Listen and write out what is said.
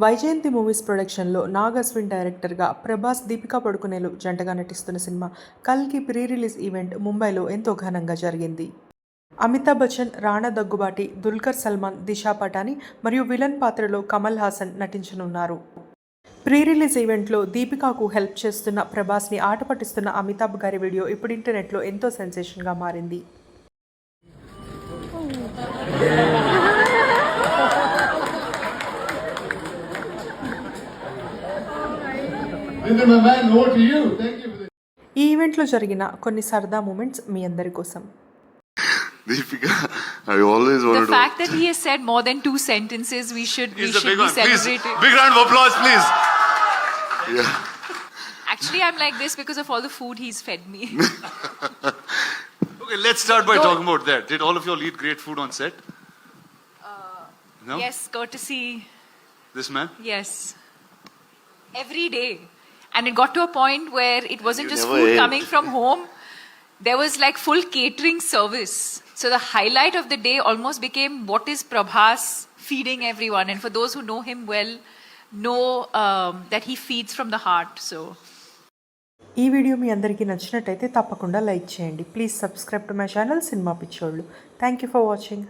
Vyjayanthi movies ప్రొడక్షన్లో నాగస్విన్ డైరెక్టర్గా ప్రభాస్ దీపికా పడుకునేలు జంటగా నటిస్తున్న సినిమా కల్కి ప్రీ రిలీజ్ ఈవెంట్ ముంబైలో ఎంతో ఘనంగా జరిగింది. అమితాబ్ బచ్చన్ రాణా దగ్గుబాటి దుల్కర్ సల్మాన్ దిశా పటాని మరియు విలన్ పాత్రలో కమల్ హాసన్ నటించనున్నారు. ప్రీ రిలీజ్ ఈవెంట్లో దీపికాకు హెల్ప్ చేస్తున్న ప్రభాస్ని ఆట పట్టిస్తున్న అమితాబ్ గారి వీడియో ఇప్పుడు ఇంటర్నెట్లో ఎంతో సెన్సేషన్గా మారింది. ఈ ఈవెంట్లో జరిగిన కొన్ని సరదా మూమెంట్స్ మీ అందరి కోసం Deepika, I always The wanted fact that he has said more than two sentences, we should we He's a should big be one. Please, celebrating. big round of applause, please. to. Yeah. Actually, I'm like this because of all the food he's fed me. Okay, let's start by No. talking about that. Did all of you all eat great food on set? no? Yes, courtesy. This man? Yes. Every day. And it got to a point where it wasn't You just food ate. coming from home. There was like full catering service. So the highlight of the day almost became what is Prabhas feeding everyone. And for those who know him well, know um, that he feeds from the heart. So ఈ video మీ అందరికీ నచ్చినట్టయితే తప్పకుండా like చేయండి please subscribe to my channel cinema పిచ్చోళ్ళు thank you for watching